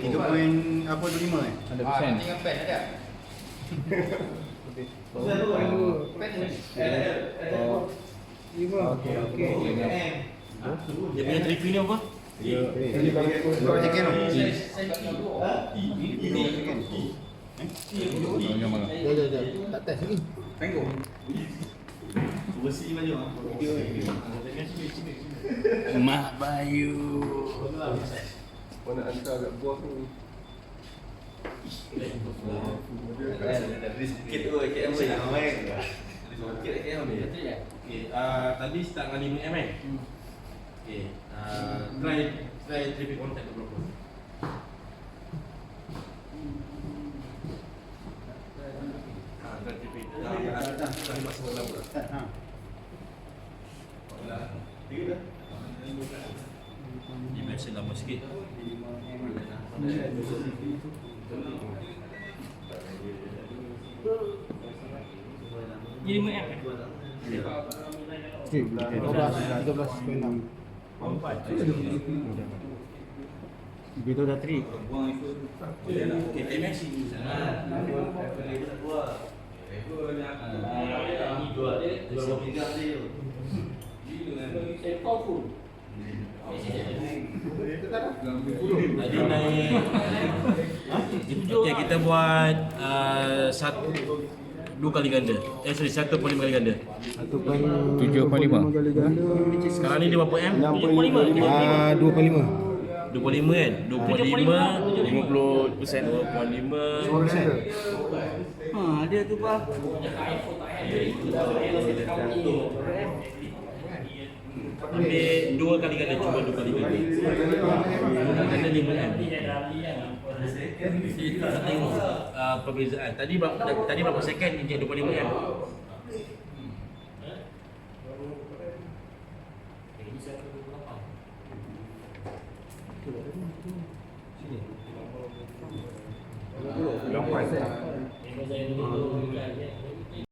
Tiga poin apa tu lima eh? 100%. Tinggal pen ada. Lima. Okey, okey. Dia punya tripping ni apa? Berapa second tu? Jangan marah. Dah, dah, dah. Tak test lagi. Mak Bayu. Mana hantar kat buah tu? Dari sikit tu KM boleh. Nak main. Sikit KM boleh. Okay, uh, tadi start dengan 5M kan? Okay, uh, try try tripping contact tu berapa? Ah, try tripping. Dah, dah, dah, dah, maksimum lama. Ha. Tiga dah. Dia biasa lama sikit. Jadi RM5 Okey, 13, 13.6. Begitu dah trip. Okay, Tadi naik Okay, kita buat uh, satu dua kali ganda. Eh sorry, satu pun lima kali ganda. 1.75 7.5. kali ganda. Sekarang ni dia berapa M? 7.5 Ah, 2.5. 25 kan? 25 50 persen 2.5 Ha, dia tu pak ambil dua kali ganda cuma dua kali ganda dua kali ganda lima kan kita nak tengok uh, perbezaan tadi berapa tadi berapa second injek dua kali ganda